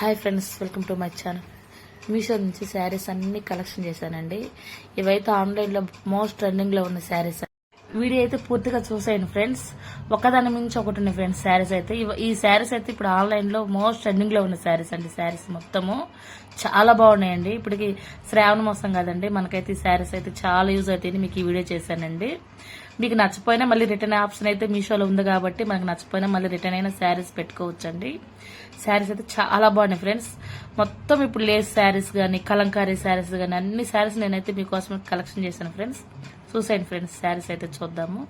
Hi friends welcome to my channel. Meesho నుంచి శారీస్ అన్ని collection చేశానండి. ఇవైతే ఆన్లైన్లో మోస్ట్ ట్రెండింగ్లో ఉన్న శారీస్. వీడియో అయితే పూర్తిగా చూసాను ఫ్రెండ్స్. ఒకదాని మించి ఒకటి ఉన్నాయి ఫ్రెండ్స్ శారీస్ అయితే. ఈ శారీస్ అయితే ఇప్పుడు ఆన్లైన్లో మోస్ట్ ట్రెండింగ్లో ఉన్న శారీస్ అండి శారీస్ మొత్తము. చాలా బాగున్నాయండి. ఇప్పటికి శ్రావణ మాసం కదండి. మనకైతే ఈ శారీస్ అయితే చాలా యూజ్ అవుతాయని మీకు ఈ వీడియో చేశానండి. మీకు నచ్చిపోయినా మళ్ళీ రిటర్న్ ఆప్షన్ అయితే మీషోలో ఉంది కాబట్టి మనకు నచ్చిపోయినా మళ్ళీ రిటర్న్ అయిన శారీస్ పెట్టుకోవచ్చండి. శారీస్ అయితే చాలా బాగున్నాయి ఫ్రెండ్స్. మొత్తం ఇప్పుడు లేస్ శారీస్ కానీ కలంకారీ శారీస్ కానీ అన్ని శారీస్ నేనైతే మీకోసం కలెక్షన్ చేశాను ఫ్రెండ్స్. చూసాను ఫ్రెండ్స్ శారీస్ అయితే చూద్దాము.